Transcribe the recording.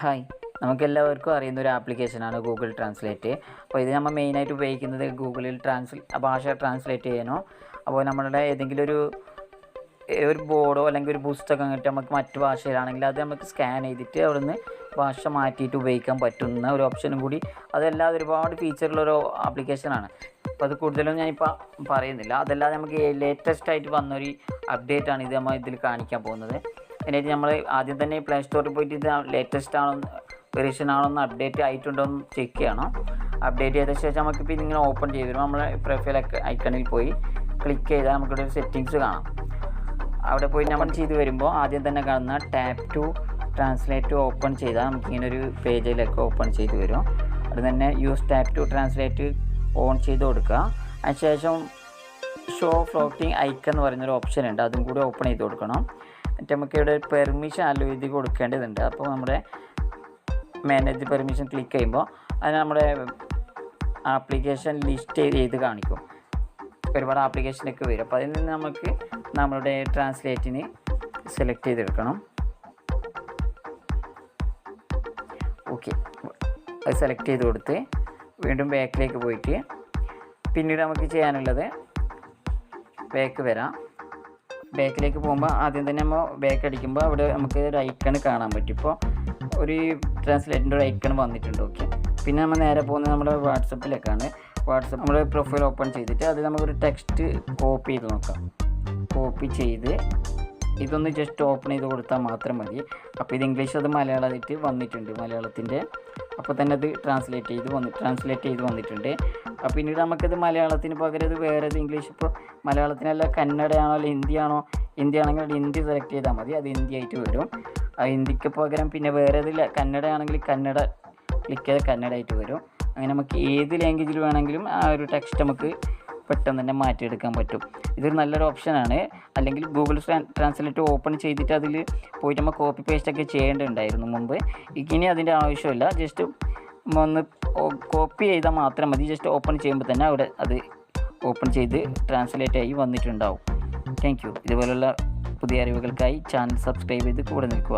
Hi. നമുക്കെല്ലാവർക്കും അറിയുന്ന ഒരു ആപ്ലിക്കേഷനാണ് ഗൂഗിൾ ട്രാൻസ്ലേറ്റ്. അപ്പോൾ ഇത് നമ്മൾ മെയിനായിട്ട് ഉപയോഗിക്കുന്നത് ഗൂഗിളിൽ ട്രാൻസ്ലേ ഭാഷ ട്രാൻസ്ലേറ്റ് ചെയ്യാനോ അപ്പോൾ നമ്മളുടെ ഏതെങ്കിലും ഒരു ഒരു ബോർഡോ അല്ലെങ്കിൽ ഒരു പുസ്തകം കിട്ടി നമുക്ക് മറ്റു ഭാഷയിലാണെങ്കിൽ അത് നമുക്ക് സ്കാൻ ചെയ്തിട്ട് അവിടെ നിന്ന് ഭാഷ മാറ്റിയിട്ട് ഉപയോഗിക്കാൻ പറ്റുന്ന ഒരു ഓപ്ഷനും കൂടി. അതല്ലാതെ ഒരുപാട് ഫീച്ചറുള്ളൊരു ആപ്ലിക്കേഷനാണ്. അപ്പോൾ അത് കൂടുതലും ഞാനിപ്പോൾ പറയുന്നില്ല. അതല്ലാതെ നമുക്ക് ലേറ്റസ്റ്റ് ആയിട്ട് വന്നൊരു അപ്ഡേറ്റ് ആണ് ഇത് നമ്മൾ ഇതിൽ കാണിക്കാൻ പോകുന്നത്. അതിനായിട്ട് നമ്മൾ ആദ്യം തന്നെ പ്ലേ സ്റ്റോറിൽ പോയിട്ട് ഇത് ലേറ്റസ്റ്റ് ആണോ വെർഷൻ ആണോ എന്ന് അപ്ഡേറ്റ് ആയിട്ടുണ്ടോ എന്ന് ചെക്ക് ചെയ്യണം. അപ്ഡേറ്റ് ചെയ്ത ശേഷം നമുക്കിപ്പോൾ ഇതിങ്ങനെ ഓപ്പൺ ചെയ്ത് തരും നമ്മളെ പ്രൊഫൈൽ ഐക്കണിൽ പോയി ക്ലിക്ക് ചെയ്താൽ നമുക്കിവിടെ ഒരു സെറ്റിങ്സ് കാണാം. അവിടെ പോയി നമ്മൾ ചെയ്ത് വരുമ്പോൾ ആദ്യം തന്നെ കാണുന്ന ടാപ്പ് ടു ട്രാൻസ്ലേറ്റ് ഓപ്പൺ ചെയ്താൽ നമുക്കിങ്ങനെ ഒരു പേജിലേക്ക് ഓപ്പൺ ചെയ്ത് വരും. അത് തന്നെ use tap to translate on ചെയ്ത് കൊടുക്കുക. അതിനുശേഷം ഷോ ഫ്ലോട്ടിംഗ് ഐക്കൺ എന്ന് പറയുന്നൊരു ഓപ്ഷൻ ഉണ്ട്. അതും കൂടി ഓപ്പൺ ചെയ്ത് കൊടുക്കണം. എന്നിട്ട് നമുക്ക് ഇവിടെ പെർമിഷൻ ഇത് കൊടുക്കേണ്ടതുണ്ട്. അപ്പോൾ നമ്മുടെ മാനേജ് പെർമിഷൻ ക്ലിക്ക് ചെയ്യുമ്പോൾ അതിന് നമ്മുടെ ആപ്ലിക്കേഷൻ ലിസ്റ്റ് ചെയ്ത് കാണിക്കും. ഒരുപാട് ആപ്ലിക്കേഷനൊക്കെ വരും. അപ്പോൾ അതിൽ നിന്ന് നമുക്ക് നമ്മളുടെ ട്രാൻസ്ലേറ്റിന് സെലക്ട് ചെയ്തെടുക്കണം. ഓക്കെ അത് സെലക്ട് ചെയ്ത് കൊടുത്ത് വീണ്ടും ബാക്കിലേക്ക് പോയിട്ട് പിന്നീട് നമുക്ക് ചെയ്യാനുള്ളത് ബാക്ക് വരാം. ബാക്കിലേക്ക് പോകുമ്പോൾ ആദ്യം തന്നെ നമ്മൾ ബാക്ക് അടിക്കുമ്പോൾ അവിടെ നമുക്ക് ഒരു ഐക്കൺ കാണാൻ പറ്റും. ഇപ്പോൾ ഒരു ട്രാൻസ്ലേറ്റിന്റെ ഒരു ഐക്കൺ വന്നിട്ടുണ്ട് ഓക്കെ പിന്നെ നമ്മൾ നേരെ പോകുന്നത് നമ്മുടെ വാട്സപ്പിലേക്കാണ്. വാട്സപ്പ് നമ്മൾ പ്രൊഫൈൽ ഓപ്പൺ ചെയ്തിട്ട് അത് നമുക്കൊരു ടെക്സ്റ്റ് കോപ്പി ചെയ്ത് നോക്കാം. കോപ്പി ചെയ്ത് ഇതൊന്ന് ജസ്റ്റ് ഓപ്പൺ ചെയ്ത് കൊടുത്താൽ മാത്രം മതി. അപ്പോൾ ഇത് ഇംഗ്ലീഷ് അത് മലയാളമായിട്ട് വന്നിട്ടുണ്ട് മലയാളത്തിന്റെ അപ്പോൾ തന്നെ അത് ട്രാൻസ്ലേറ്റ് ചെയ്ത് വന്നു ട്രാൻസ്ലേറ്റ് ചെയ്ത് വന്നിട്ടുണ്ട്. അപ്പോൾ പിന്നീട് നമുക്കത് മലയാളത്തിന് പകരം അത് വേറെ ഇംഗ്ലീഷ് ഇപ്പോൾ മലയാളത്തിനല്ല കന്നഡയാണോ അല്ലെങ്കിൽ ഹിന്ദിയാണോ ഹിന്ദി ആണെങ്കിൽ അത് ഹിന്ദി സെലക്ട് ചെയ്താൽ മതി. അത് ഹിന്ദി ആയിട്ട് വരും. ആ ഹിന്ദിക്ക് പകരം പിന്നെ വേറെ ഇതിൽ കന്നഡയാണെങ്കിൽ കന്നഡ ക്ലിക്ക് ചെയ്താൽ കന്നഡ ആയിട്ട് വരും. അങ്ങനെ നമുക്ക് ഏത് ലാംഗ്വേജിൽ വേണമെങ്കിലും ആ ഒരു ടെക്സ്റ്റ് നമുക്ക് പെട്ടെന്ന് തന്നെ മാറ്റിയെടുക്കാൻ പറ്റും. ഇതൊരു നല്ലൊരു ഓപ്ഷനാണ് അല്ലെങ്കിൽ ഗൂഗിൾ ട്രാൻസ്ലേറ്റ് ഓപ്പൺ ചെയ്തിട്ട് അതിൽ പോയിട്ട് നമ്മൾ കോപ്പി പേസ്റ്റ് ഒക്കെ ചെയ്യേണ്ടതുണ്ടായിരുന്നു മുമ്പ്. ഇനി അതിന്റെ ആവശ്യമില്ല. ജസ്റ്റ് ഒന്ന് കോപ്പി ചെയ്താൽ മാത്രം മതി. ജസ്റ്റ് ഓപ്പൺ ചെയ്യുമ്പോൾ തന്നെ അവിടെ അത് ഓപ്പൺ ചെയ്ത് ട്രാൻസ്ലേറ്റ് ആയി വന്നിട്ടുണ്ടാവും. താങ്ക് യു ഇതുപോലുള്ള പുതിയ അറിവുകൾക്കായി ചാനൽ സബ്സ്ക്രൈബ് ചെയ്ത് കൂടെ നിൽക്കുക.